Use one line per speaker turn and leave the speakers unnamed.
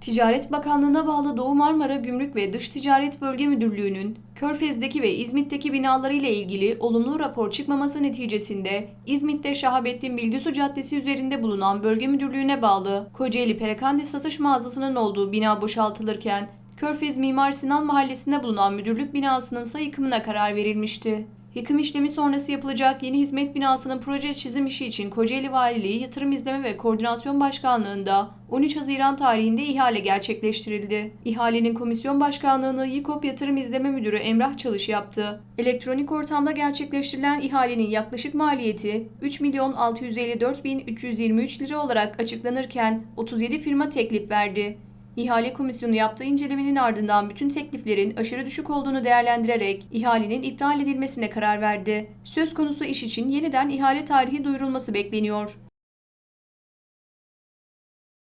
Ticaret Bakanlığı'na bağlı Doğu Marmara Gümrük ve Dış Ticaret Bölge Müdürlüğü'nün Körfez'deki ve İzmit'teki binaları ile ilgili olumlu rapor çıkmaması neticesinde İzmit'te Şahabettin Bilgisu Caddesi üzerinde bulunan Bölge Müdürlüğü'ne bağlı Kocaeli Perakende Satış Mağazası'nın olduğu bina boşaltılırken Körfez Mimar Sinan Mahallesi'nde bulunan müdürlük binasının ise yıkımına karar verilmişti. Yıkım işlemi sonrası yapılacak yeni hizmet binasının proje çizim işi için Kocaeli Valiliği Yatırım İzleme ve Koordinasyon Başkanlığı'nda 13 Haziran tarihinde ihale gerçekleştirildi. İhalenin komisyon başkanlığını YİKOP Yatırım İzleme Müdürü Emrah Çalış yaptı. Elektronik ortamda gerçekleştirilen ihalenin yaklaşık maliyeti 3 milyon 654 bin 323 lira olarak açıklanırken 37 firma teklif verdi. İhale komisyonu yaptığı incelemenin ardından bütün tekliflerin aşırı düşük olduğunu değerlendirerek ihalenin iptal edilmesine karar verdi. Söz konusu iş için yeniden ihale tarihi duyurulması bekleniyor.